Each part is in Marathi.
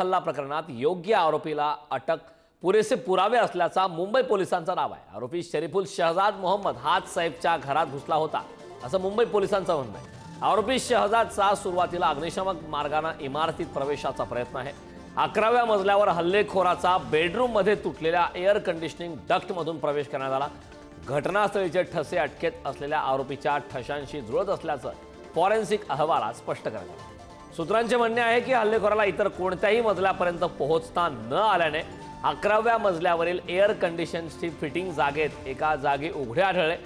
हल्ला प्रकरणात योग्य आरोपीला अटक पुरेसे पुरावे असल्याचा मुंबई पोलिसांचा दावा आहे. आरोपी शरीफुल शहजाद मोहम्मद हाच साहेबच्या घरात घुसला होता असं मुंबई पोलिसांचं म्हणणं आहे. आरोपी शहजादचा सुरुवातीला अग्निशमक मार्गानं इमारतीत प्रवेशाचा प्रयत्न आहे. अकराव्या मजल्यावर हल्लेखोराचा बेडरूममध्ये तुटलेल्या एअर कंडिशनिंग डक्टमधून प्रवेश करण्यात आला. घटनास्थळीचे ठसे अटकेत असलेल्या आरोपीच्या ठशांशी जुळत असल्याचं फॉरेन्सिक अहवालात स्पष्ट करण्यात आलं. सूत्रांचे म्हणणे आहे की हल्लेखोराला इतर कोणत्याही मजल्यापर्यंत पोहोचता न आल्याने अकराव्या मजल्यावरील एअर कंडिशनची फिटिंग जागेत एका जागी उघडे आढळले.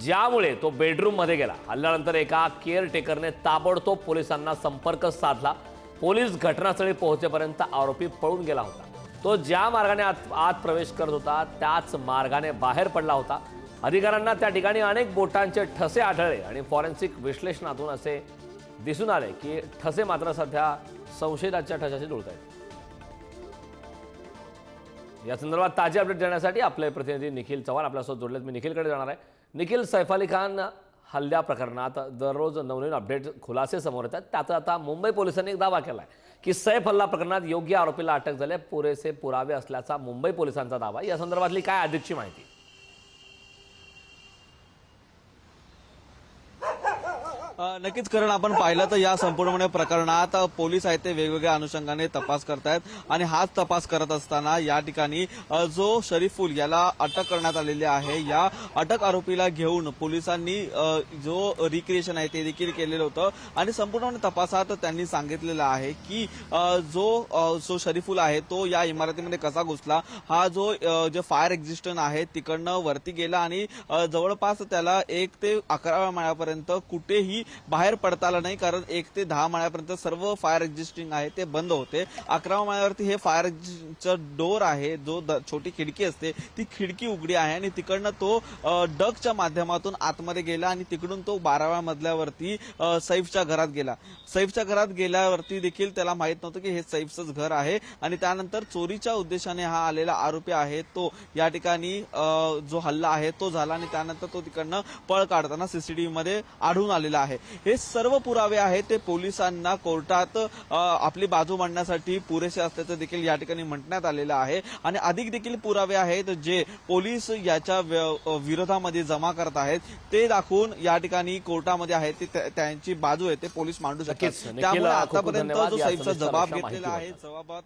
ज्यामुळे तो बेडरूममध्ये गेला. हल्ल्यानंतर एका केअरटेकरने ताबडतोब पोलिसांना संपर्क साधला. पोलीस घटनास्थळी पोहोचेपर्यंत आरोपी पळून गेला होता. तो ज्या मार्गाने आत आत प्रवेश करत होता त्याच मार्गाने बाहेर पडला होता. अधिकाऱ्यांना त्या ठिकाणी अनेक बोटांचे ठसे आढळले आणि फॉरेन्सिक विश्लेषणातून असे दिसून आले की ठसे मात्र सध्या संशयदाच्या ठशाशी जुळत आहेत या संदर्भात ताजे अपडेट देण्यासाठी आपले प्रतिनिधी निखिल चव्हाण आपल्यासोबत जोडलेत. मी निखिलकडे जाणार आहे. निखिल सैफ अली खान हल्ल्या प्रकरणात दररोज नवनवीन अपडेट खुलासे समोर येतात. त्याचा आता मुंबई पोलिसांनी एक दावा केला आहे की सैफ हल्ला प्रकरणात योग्य आरोपीला अटक झाले पुरेसे पुरावे असल्याचा मुंबई पोलिसांचा दावा. या संदर्भातली काय अधिकची माहिती? नक्कीच कारण आपण पाहिलं तर या संपूर्णपणे प्रकरणात पोलीस आहेत ते वेगवेगळ्या अनुषंगाने तपास करतायत आणि हाच तपास करत असताना या ठिकाणी जो शरीफुल याला अटक करण्यात आलेली आहे या अटक आरोपीला घेऊन पोलिसांनी जो रिक्रिएशन आहे ते देखील केलेलं होतं आणि संपूर्णपणे तपासात त्यांनी सांगितलेलं आहे की जो जो शरीफुल आहे तो या इमारतीमध्ये कसा घुसला हा जो जे फायर एक्झिस्टन आहे तिकडनं वरती गेला आणि जवळपास त्याला एक ते अकराव्या माळ्यापर्यंत कुठेही बाहेर पडता आलं नाही कारण एक ते दहा माळ्यापर्यंत सर्व फायर एक्झिस्टिंग आहे ते बंद होते. अकराव्या माळ्यावरती हे फायर डोर आहे जो द- छोटी खिडकी असते ती खिडकी उघडी आहे आणि तिकडनं तो डगच्या माध्यमातून आतमध्ये गेला आणि तिकडून तो बाराव्या मजल्यावरती सैफच्या घरात गेला. सैफच्या घरात गेल्यावरती देखील त्याला माहीत नव्हतं की हे सैफचंच घर आहे आणि त्यानंतर चोरीच्या उद्देशाने हा आलेला आरोपी आहे तो या ठिकाणी जो हल्ला आहे तो झाला आणि त्यानंतर तो तिकडनं पळ काढताना सीसीटीव्ही मध्ये आढळून आलेला आहे. हे सर्व पुरावे आहेत ते पोलिसांना कोर्टात आपली बाजू मांडण्यासाठी पुरेसे असल्याचं देखील या ठिकाणी म्हणण्यात आलेलं आहे. आणि अधिक देखील पुरावे आहेत जे पोलीस याच्या विरोधामध्ये जमा करत आहेत ते दाखवून या ठिकाणी कोर्टामध्ये आहेत ते त्यांची बाजू आहे ते पोलीस मांडू शकतात. त्यामुळे आतापर्यंत जो सविस्तर जबाब घेतलेला आहे. जबाबात